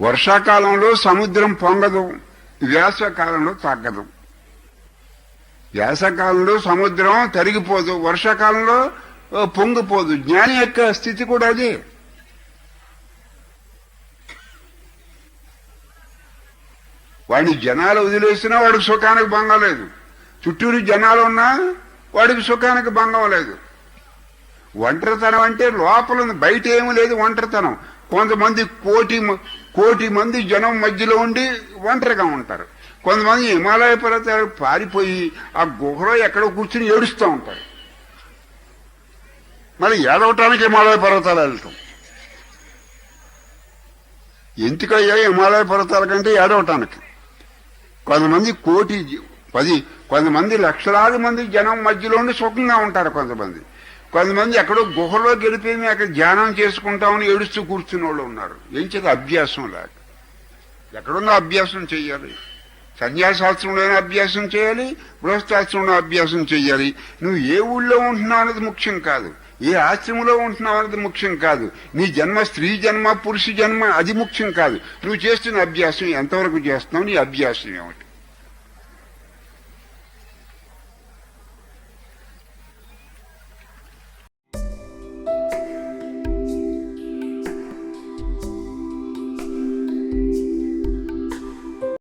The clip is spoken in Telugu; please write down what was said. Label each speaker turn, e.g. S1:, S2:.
S1: వర్షాకాలంలో సముద్రం పొంగదు వేసవకాలంలో తగ్గదు వేసవకాలంలో సముద్రం తరిగిపోదు వర్షాకాలంలో పొంగిపోదు. జ్ఞాని యొక్క స్థితి కూడా అదే. వాడిని జనాలు వదిలేసినా వాడికి సుఖానికి భంగం లేదు. చుట్టూరు జనాలు ఉన్నా వాడికి సుఖానికి భంగం లేదు. ఒంటరితనం అంటే లోపల ఉంది. బయట ఏమీ లేదు ఒంటరితనం. కొంతమంది కోటి కోటి మంది జనం మధ్యలో ఉండి ఒంటరిగా ఉంటారు. కొంతమంది హిమాలయ పర్వతాలు పారిపోయి ఆ గుహలో ఎక్కడో కూర్చుని ఏడుస్తూ ఉంటారు. మరి ఏడవటానికి హిమాలయ పర్వతాలు వెళ్తాం. ఎందుకయ్యా హిమాలయ పర్వతాల కంటే ఏడవటానికి? కొంతమంది కోటి పది కొంతమంది లక్షలాది మంది జనం మధ్యలో ఉండి సుఖంగా ఉంటారు కొంతమంది. కొంతమంది ఎక్కడో గుహలో గెలిపోయి అక్కడ ధ్యానం చేసుకుంటామని ఏడుస్తూ కూర్చున్న వాళ్ళు ఉన్నారు. ఏం చేత అభ్యాసం లేక. ఎక్కడున్న అభ్యాసం చేయాలి సన్యాసాశ్రమంలోనే అభ్యాసం చేయాలి గృహస్థాశ్రమంలో అభ్యాసం చేయాలి నువ్వు ఏ ఊళ్ళో ఉంటున్నావు అనేది ముఖ్యం కాదు. ఏ ఆశ్రమంలో ఉంటున్నావు అనేది ముఖ్యం కాదు. నీ జన్మ స్త్రీ జన్మ పురుష జన్మ అది ముఖ్యం కాదు. నువ్వు చేస్తున్న అభ్యాసం ఎంతవరకు చేస్తున్నావు? నీ అభ్యాసం ఏమిటి?